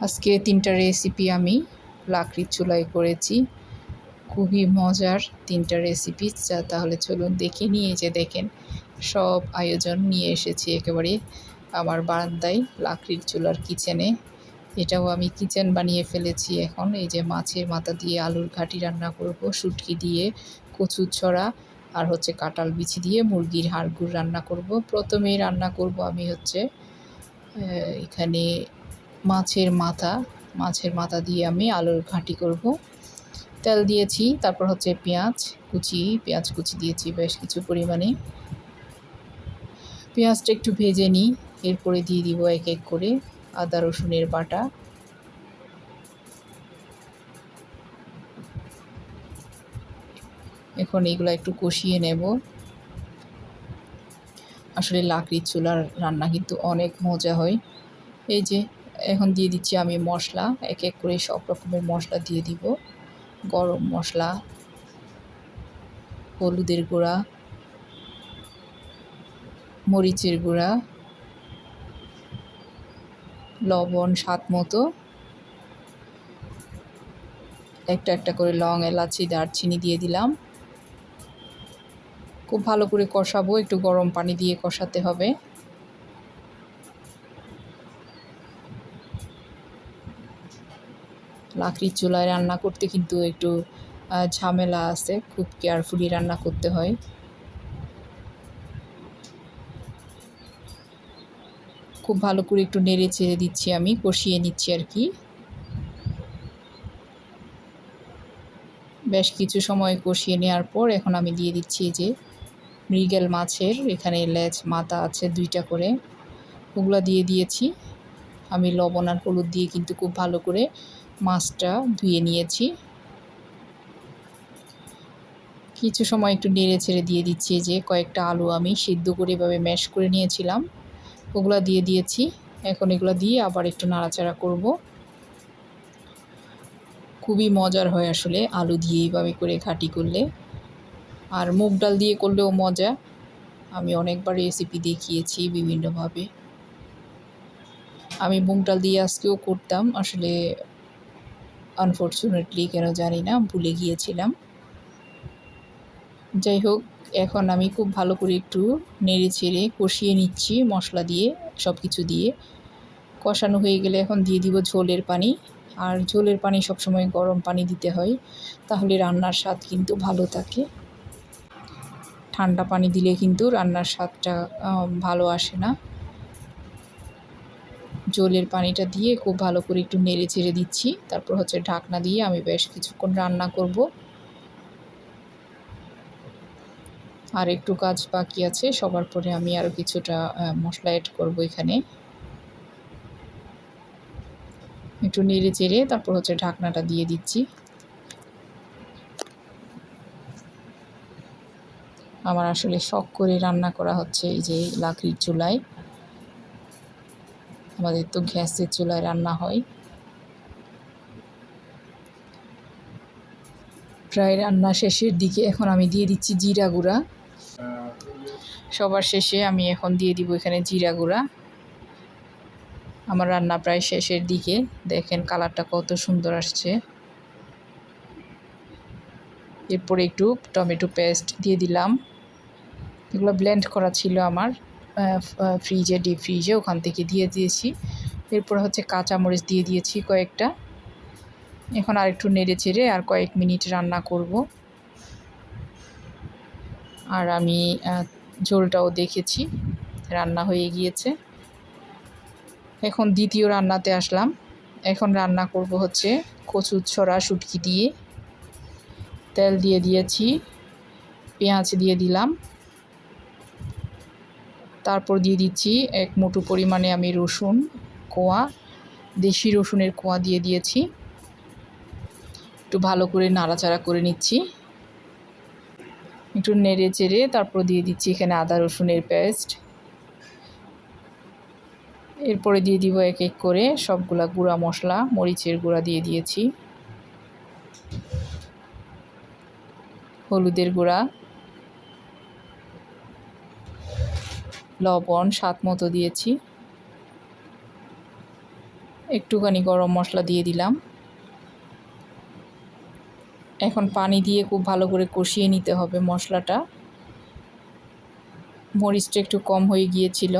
আজকে তিনটা রেসিপি আমি লাকড়ির চুলায় করেছি। খুবই মজার তিনটা রেসিপি যা তাহলে চলুন দেখে নিয়ে যে দেখেন, সব আয়োজন নিয়ে এসেছি একেবারে আমার বারান্দায় লাকড়ির চুলার কিচেনে এটাও আমি কিচেন বানিয়ে ফেলেছি এখন। এই যে মাছের মাথা দিয়ে আলুর ঘাটি রান্না করব, শুটকি দিয়ে, কচুর ছড়া, আর হচ্ছে কাঁঠাল বিচি দিয়ে মুরগির হাড়গুড় রান্না করব। প্রথমেই রান্না করব আমি হচ্ছে এখানে মাছের মাথা মাছের মাথা দিয়ে আমি আলুর ঘাঁটি করব। তেল দিয়েছি, তারপর হচ্ছে পেঁয়াজ কুচি পেঁয়াজ কুচি দিয়েছি বেশ কিছু পরিমাণে। পেঁয়াজটা একটু ভেজে নিই, এরপরে দিয়ে দিব এক এক করে আদা, রসুনের বাটা। এখন এগুলো একটু কষিয়ে নেব। আসলে লাকড়ির চুলার রান্না কিন্তু অনেক মজা হয়। এই যে এখন দিয়ে দিচ্ছি আমি মশলা, এক এক করে সব রকমের মশলা দিয়ে দিব। গরম মশলা, হলুদের গুঁড়া, মরিচের গুঁড়া, লবণ স্বাদ মতো। একটা একটা করে লং, এলাচি, দারচিনি দিয়ে দিলাম। খুব ভালো করে কষাবো, একটু গরম পানি দিয়ে কষাতে হবে। লাকড়ির চুলায় রান্না করতে কিন্তু একটু ঝামেলা আছে। খুব কেয়ারফুলি রান্না করতে হয়। খুব ভালো করে একটু নেড়ে চেড়ে দিচ্ছি আমি, কষিয়ে নিচ্ছি আর কি। বেশ কিছু সময় কষিয়ে নেওয়ার পর এখন আমি দিয়ে দিচ্ছি যে মৃগেল মাছের, এখানে লেজ মাথা আছে দুইটা করে। ওগুলো দিয়ে দিয়েছি। আমি লবণ আর হলুদ দিয়ে কিন্তু খুব ভালো করে মাছটা ধুয়ে নিয়েছি। কিছু সময় একটু নেড়ে ছেড়ে দিয়ে দিচ্ছি যে কয়েকটা আলু আমি সিদ্ধ করে এভাবে ম্যাশ করে নিয়েছিলাম। ওগুলো দিয়ে দিয়েছি। এখন এগুলো দিয়ে আবার একটু নাড়াচাড়া করব। খুবই মজার হয় আসলে আলু দিয়ে এইভাবে করে ঘাটি করলে। আর মুগ ডাল দিয়ে করলেও মজা। আমি অনেকবার রেসিপি দেখিয়েছি বিভিন্নভাবে। আমি মুগ ডাল দিয়ে আজকেও করতাম। আসলে আনফর্চুনেটলি কেন জানি না, ভুলে গিয়েছিলাম। যাই হোক, এখন আমি খুব ভালো করে একটু নেড়ে ছেড়ে কষিয়ে নিচ্ছি মশলা দিয়ে সব কিছু দিয়ে। কষানো হয়ে গেলে এখন দিয়ে দিব ঝোলের পানি। আর ঝোলের পানি সবসময় গরম পানি দিতে হয়, তাহলে রান্নার স্বাদ কিন্তু ভালো থাকে। ঠান্ডা পানি দিলে কিন্তু রান্নার স্বাদটা ভালো আসে না। জলের পানিটা দিয়ে খুব ভালো করে একটু নেড়ে চেড়ে দিচ্ছি। তারপর হচ্ছে ঢাকনা দিয়ে আমি বেশ কিছুক্ষণ রান্না করব। আর একটু কাজ বাকি আছে, সবার পরে আমি আরও কিছুটা মশলা অ্যাড করব এখানে। একটু নেড়ে চেড়ে তারপর হচ্ছে ঢাকনাটা দিয়ে দিচ্ছি। আমার আসলে শখ করে রান্না করা হচ্ছে এই যে লাকড়ির চুলায়। আমাদের তো গ্যাসের চুলায় রান্না হয়। প্রায় রান্না শেষের দিকে এখন আমি দিয়ে দিচ্ছি জিরা গুঁড়া। সবার শেষে আমি এখন দিয়ে দিব এখানে জিরা গুঁড়া। আমার রান্না প্রায় শেষের দিকে। দেখেন কালারটা কত সুন্দর আসছে। এরপরে একটু টমেটো পেস্ট দিয়ে দিলাম। এগুলো ব্লেন্ড করা ছিল আমার। ফ্রিজে ডিপ ফ্রিজে ওখান থেকে দিয়ে দিয়েছি। এরপর হচ্ছে কাঁচামরিচ দিয়ে দিয়েছি কয়েকটা। এখন আর একটু নেড়ে চেড়ে আর কয়েক মিনিট রান্না করব। আর আমি ঝোলটাও দেখেছি। রান্না হয়ে গিয়েছে। এখন দ্বিতীয় রান্নাতে আসলাম। এখন রান্না করব হচ্ছে কচুর ছড়া শুটকি দিয়ে। তেল দিয়ে দিয়েছি, পেঁয়াজ দিয়ে দিলাম। তারপর দিয়ে দিচ্ছি এক মুঠো পরিমাণে আমি রসুন, কোয়া, দেশি রসুনের কোয়া দিয়ে দিয়েছি। একটু ভালো করে নাড়াচাড়া করে নিচ্ছি। একটু নেড়ে চেড়ে তারপর দিয়ে দিচ্ছি এখানে আদা রসুনের পেস্ট। এরপরে দিয়ে দিব এক এক করে সবগুলা গুঁড়া মশলা, মরিচের গুঁড়া দিয়ে দিয়েছি। হলুদের গুঁড়া। লবণ, স্বাদ মতো দিয়েছি। একটুখানি গরম মশলা দিয়ে দিলাম। এখন পানি দিয়ে খুব ভালো করে কষিয়ে নিতে হবে মশলাটা। মরিচটা একটু কম হয়ে গিয়েছিল।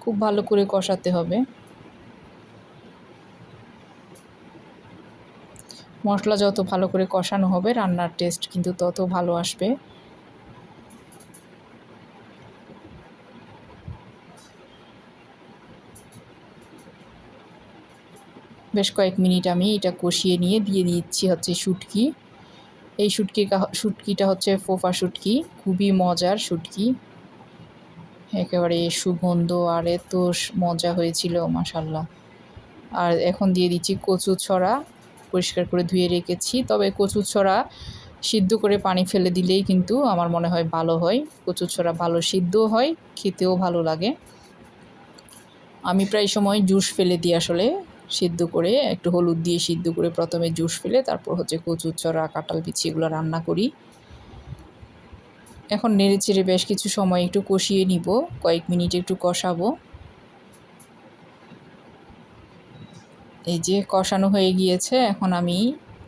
খুব ভালো করে কষাতে হবে। মশলা যত ভালো করে কষানো হবে, রান্নার টেস্ট কিন্তু তত ভালো আসবে। বেশ কয়েক মিনিট আমি এটা কষিয়ে নিয়ে দিয়ে দিচ্ছি হচ্ছে শুটকি। এই শুটকি শুটকিটা হচ্ছে ফোফা শুটকি, খুবই মজার শুটকি। একেবারে সুগন্ধ আর এত মজা হয়েছিল মাসাল্লাহ আর এখন দিয়ে দিচ্ছি কচু ছড়া। পরিষ্কার করে ধুয়ে রেখেছি। তবে কচু ছড়া সিদ্ধ করে পানি ফেলে দিলেই কিন্তু আমার মনে হয় ভালো হয়। কচু ছড়া ভালো সিদ্ধও হয়, খেতেও ভালো লাগে। আমি প্রায় সময় জুস ফেলে দিই আসলে, সিদ্ধ করে, একটু হলুদ দিয়ে সিদ্ধ করে প্রথমে জুস ফেলে, তারপর হচ্ছে কচুর চড়া কাঁঠাল বিচি এগুলো রান্না করি। এখন নেড়ে চেড়ে বেশ কিছু সময় একটু কষিয়ে নিব, কয়েক মিনিট একটু কষাবো। এই যে কষানো হয়ে গিয়েছে, এখন আমি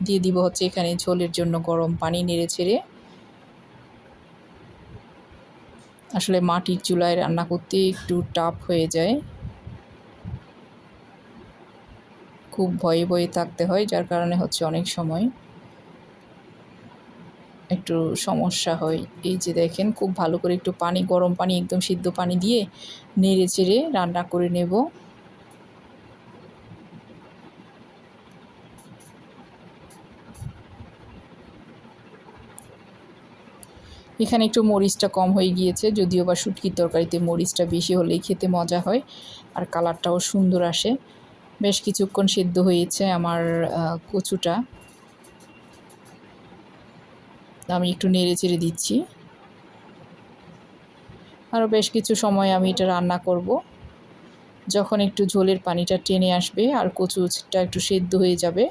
দিয়ে দিব হচ্ছে এখানে ঝোলের জন্য গরম পানি নেড়ে ছেড়ে। আসলে মাটির চুলায় রান্না করতে একটু টাফ হয়ে যায়। খুব ভয়ে ভয়ে থাকতে হয়, যার কারণে হচ্ছে অনেক সময় একটু সমস্যা হয়। এই যে দেখেন, খুব ভালো করে একটু পানি, গরম পানি, একদম সিদ্ধ পানি দিয়ে নেড়ে চেড়ে রান্না করে নেব। এখানে একটু মরিচটা কম হয়ে গিয়েছে, যদিও বা শুটকির তরকারিতে মরিচটা বেশি হলেই খেতে মজা হয় আর কালারটাও সুন্দর আসে। বেশ কিছুক্ষণ সেদ্ধ হয়েছে আমার কচুটা। আমি একটু নেড়ে চেড়ে দিচ্ছি। আরও বেশ কিছু সময় আমি এটা রান্না করব। যখন একটু ঝোলের পানিটা টেনে আসবে আর কচুটা একটু সেদ্ধ হয়ে যাবে,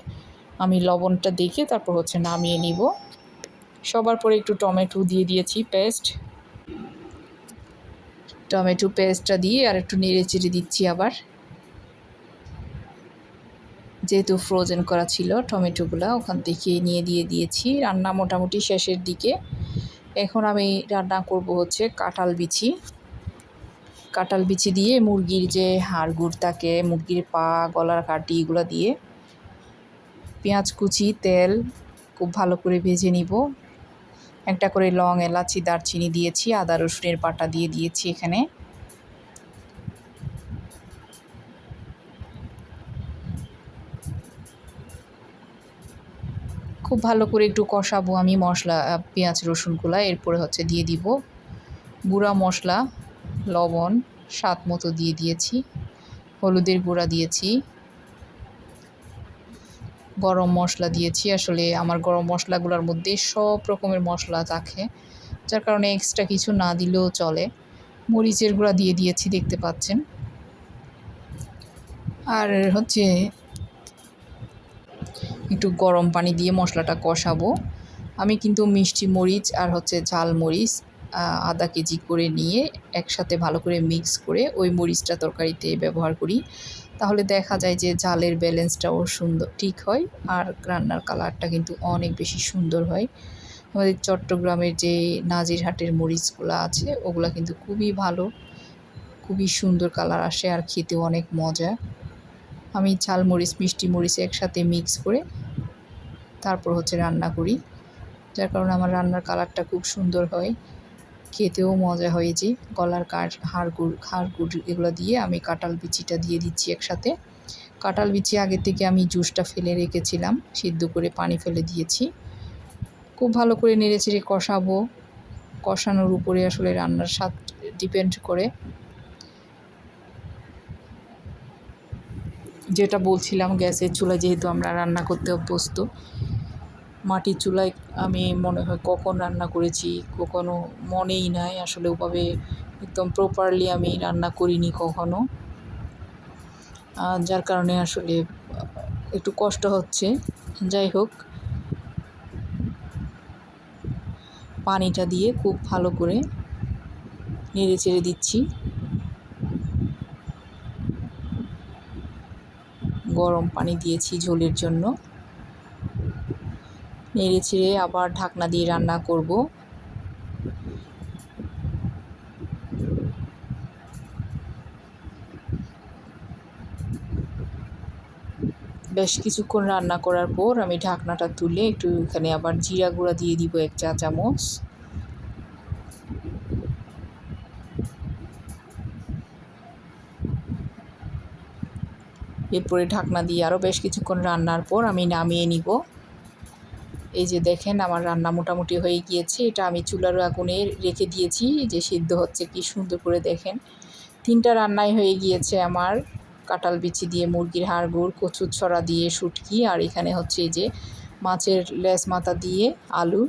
আমি লবণটা দেখে তারপর হচ্ছে নামিয়ে নিব। সবার পরে একটু টমেটো দিয়ে দিয়েছি পেস্ট। টমেটো পেস্টটা দিয়ে আর একটু নেড়ে চেড়ে দিচ্ছি আবার। যেহেতু ফ্রোজেন করা ছিল টমেটোগুলো, ওখান থেকে নিয়ে দিয়ে দিয়েছি। রান্না মোটামুটি শেষের দিকে। এখন আমি রান্না করব হচ্ছে কাঁঠাল বিচি। কাঁঠাল বিচি দিয়ে মুরগির যে হাড় গুড় থাকে, মুরগির পা, গলার কাটি এগুলো দিয়ে পেঁয়াজ কুচি, তেল খুব ভালো করে ভেজে নিব। একটা করে লং এলাচি, দারচিনি দিয়েছি, আদা, রসুনের পাটা দিয়ে দিয়েছি এখানে। খুব ভালো করে একটু কষাবো আমি মশলা পেঁয়াজ, রসুনগুলা, এরপরে হচ্ছে দিয়ে দিব গুঁড়া মশলা, লবণ, স্বাদ মতো দিয়ে দিয়েছি, হলুদের গুঁড়া দিয়েছি। গরম মশলা দিয়েছি। আসলে আমার গরম মশলাগুলোর মধ্যে সব রকমের মশলা থাকে, যার কারণে এক্সট্রা কিছু না দিলেও চলে। মরিচের গুঁড়া দিয়ে দিয়েছি, দেখতে পাচ্ছেন। আর হচ্ছে একটু গরম পানি দিয়ে মশলাটা কষাবো। আমি কিন্তু মিষ্টি মরিচ আর হচ্ছে ঝাল মরিচ আধা কেজি করে নিয়ে একসাথে ভালো করে মিক্স করে ওই মরিচটা তরকারিতে ব্যবহার করি। তাহলে দেখা যায় যে ঝালের ব্যালেন্সটাও সুন্দর, ঠিক হয়। আর রান্নার কালারটা কিন্তু অনেক বেশি সুন্দর হয়। আমাদের চট্টগ্রামের যে নাজিরহাটের মরিচগুলো আছে, ওগুলো কিন্তু খুবই ভালো। খুবই সুন্দর কালার আসে আর খেতেও অনেক মজা। আমি ঝাল মরিচ, মিষ্টি মরিচ একসাথে মিক্স করে তারপর হচ্ছে রান্না করি। যার কারণে আমার রান্নার কালারটা খুব সুন্দর হয়। খেতেও মজা হয় যে গলার কাঠ হাড় গুড় হাড় গুড় এগুলো দিয়ে আমি কাঁঠাল বিচিটা দিয়ে দিচ্ছি একসাথে। কাঁঠাল বিচি আগে থেকে আমি জুসটা ফেলে রেখেছিলাম, সিদ্ধ করে পানি ফেলে দিয়েছি। খুব ভালো করে নেড়ে চেড়ে কষাবো। কষানোর উপরে আসলে রান্নার স্বাদ ডিপেন্ড করে। যেটা বলছিলাম গ্যাসের চুলা যেহেতু আমরা রান্না করতে অভ্যস্ত মাটির চুলায় আমি মনে হয় কখন রান্না করেছি, কখনো মনেই নাই আসলে ওভাবে একদম প্রপারলি আমি রান্না করিনি কখনো। যার কারণে আসলে একটু কষ্ট হচ্ছে। যাই হোক। পানিটা দিয়ে খুব ভালো করে নেড়ে চেড়ে দিচ্ছি। গরম পানি দিয়েছি ঝোলের জন্য। নেড়ে চেড়ে আবার ঢাকনা দিয়ে রান্না করব। বেশ কিছুক্ষণ রান্না করার পর আমি ঢাকনাটা তুলে একটু এখানে আবার জিরা গুঁড়া দিয়ে দিব এক চা চামচ। এরপরে ঢাকনা দিয়ে আরও বেশ কিছুক্ষণ রান্নার পর আমি নামিয়ে নিব। এই যে দেখেন আমার রান্না মোটামুটি হয়ে গিয়েছে। এটা আমি চুলার আগুনে রেখে দিয়েছি। যে সিদ্ধ হচ্ছে, কি সুন্দর করে দেখেন। তিনটা রান্নাই হয়ে গিয়েছে আমার। কাঁঠাল বিচি দিয়ে, মুরগির হাড়গুড়, কচুর ছড়া দিয়ে, শুটকি, আর এখানে হচ্ছে এই যে মাছের লেস মাথা দিয়ে আলু।